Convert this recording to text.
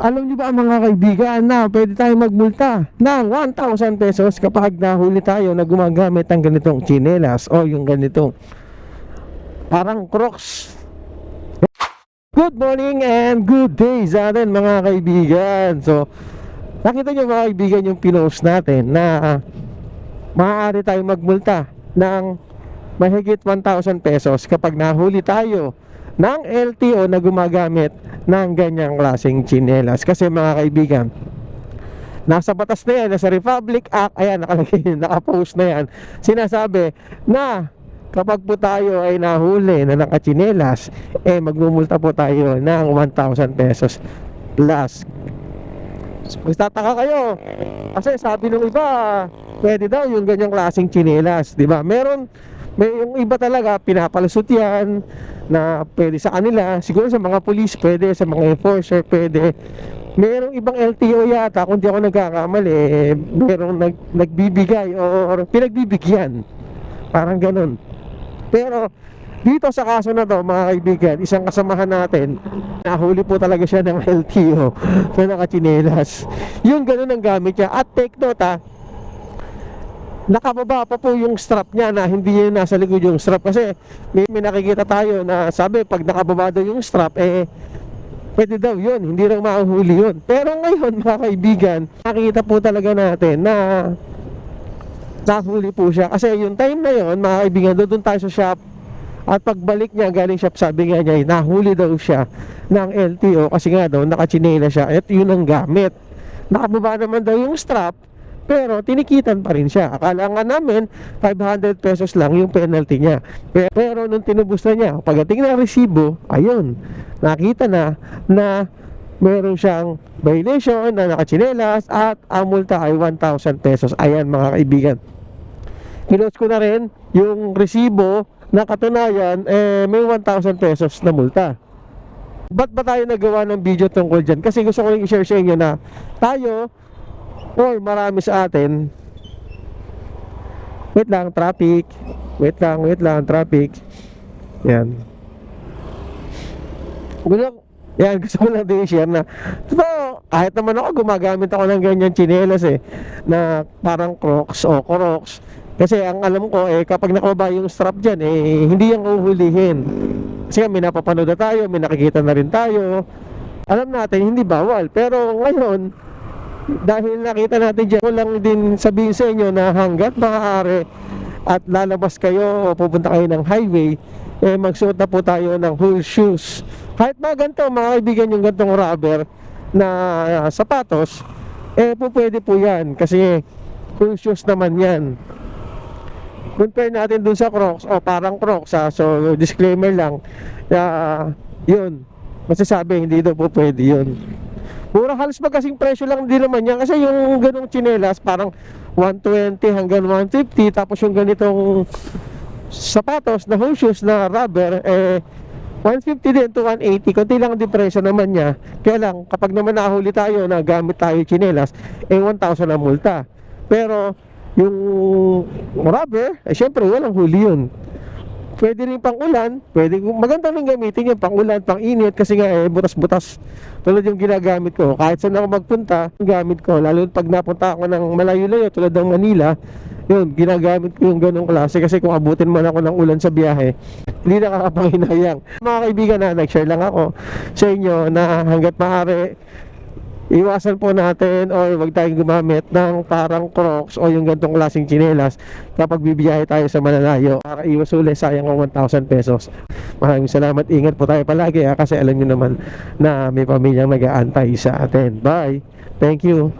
Alam niyo ba mga kaibigan na pwede tayong magmulta ng 1,000 pesos kapag nahuli tayo na gumagamit ng ganitong chinelas o yung ganitong parang crocs. Good morning and good day sa atin mga kaibigan. So, nakita niyo mga kaibigan yung pinost natin na maaari tayong magmulta ng mahigit 1,000 pesos kapag nahuli tayo ng LTO na gumagamit ng ganyang klaseng chinelas. Kasi mga kaibigan, nasa batas na yan, nasa Republic Act, ayan, nakalagay, nakapost na yan, sinasabi na kapag po tayo ay nahuli na nakachinelas, eh magmumulta po tayo ng 1,000 pesos plus. Magtataka kayo, kasi sabi ng iba, pwede daw yung ganyang klaseng chinelas, di ba? Meron, may yung iba talaga pinapalusot yan na pwede sa kanila. Siguro sa mga police pwede. Sa mga enforcer pwede. Merong ibang LTO yata kung di ako nagkakamali merong nag, nagbibigay o pinagbibigyan. Parang ganun. Pero dito sa kaso na to mga kaibigan isang kasamahan natin nahuli po talaga siya ng LTO na nakachinelas. Yung ganun ang gamit niya. At take note ha nakababa pa po yung strap niya na hindi yun nasa likod yung strap. Kasi may, may nakikita tayo na sabi pag nakababa daw yung strap eh pwede daw yun. Hindi lang mahuhuli yun. Pero ngayon mga kaibigan nakikita po talaga natin na nahuli po siya. Kasi yung time na yun mga kaibigan doon tayo sa shop. At pagbalik niya galing shop sabi nga niya nahuli daw siya ng LTO kasi nga daw nakachinela siya. At yun ang gamit. Nakababa naman daw yung strap pero tinikitan pa rin siya. Akala nga namin 500 pesos lang yung penalty niya. Pe- Pero nung tinubos na niya, pagdating ng resibo, ayun, nakita na na meron siyang violation na nakachinelas at ang multa ay 1,000 pesos. Ayan mga kaibigan. Pinost ko na rin yung resibo na katunayan eh, may 1,000 pesos na multa. Ba't ba tayo nagawa ng video tungkol dyan? Kasi gusto ko rin i-share sa inyo na tayo or marami sa atin. Wait lang traffic. Wait lang wait lang traffic. Yan. Gusto yan gusto ko lang din i-share na totoo kahit naman ako gumagamit ako ng ganyan chinelas eh na parang crocs o crocs kasi ang alam ko eh kapag nakababa yung strap dyan eh hindi yan uhulihin kasi may napapanood na tayo may nakikita na rin tayo. Alam natin hindi bawal. Pero ngayon dahil nakita natin dyan, ko lang din sabihin sa inyo na hanggat maaari at lalabas kayo o pupunta kayo ng highway, eh magsuot na po tayo ng whole shoes. Kahit mga ganito, mga kaibigan yung gantong rubber na ah, sapatos, eh po pwede po yan kasi full shoes naman yan. Compare natin dun sa Crocs, o parang Crocs ha, so disclaimer lang, uh, yun, masasabi hindi daw po pwede yun. Mura halos magkasing presyo lang din naman yan. Kasi yung ganong chinelas parang 120 hanggang 150 tapos yung ganitong sapatos na home shoes na rubber eh 150 din to 180 konti lang din presyo naman niya. Kaya lang kapag naman nahuli tayo na gamit tayo chinelas eh 1,000 ang multa. Pero yung rubber eh syempre walang huli yun pwede rin pang ulan, pwede maganda rin gamitin yung pang ulan, pang init kasi nga eh butas-butas. Tulad yung ginagamit ko, kahit saan ako magpunta, gamit ko, lalo pag napunta ako ng malayo-layo tulad ng Manila, yun, ginagamit ko yung ganong klase kasi kung abutin man ako ng ulan sa biyahe, hindi nakakapanginayang. Mga kaibigan na, nag-share lang ako sa inyo na hanggat maaari, iwasan po natin or wag tayong gumamit ng parang crocs o yung gantong klaseng chinelas kapag bibiyahe tayo sa malalayo. Para iwas uli sayang ang 1,000 pesos. Maraming salamat. Ingat po tayo palagi ha, kasi alam nyo naman na may pamilyang nag-aantay sa atin. Bye. Thank you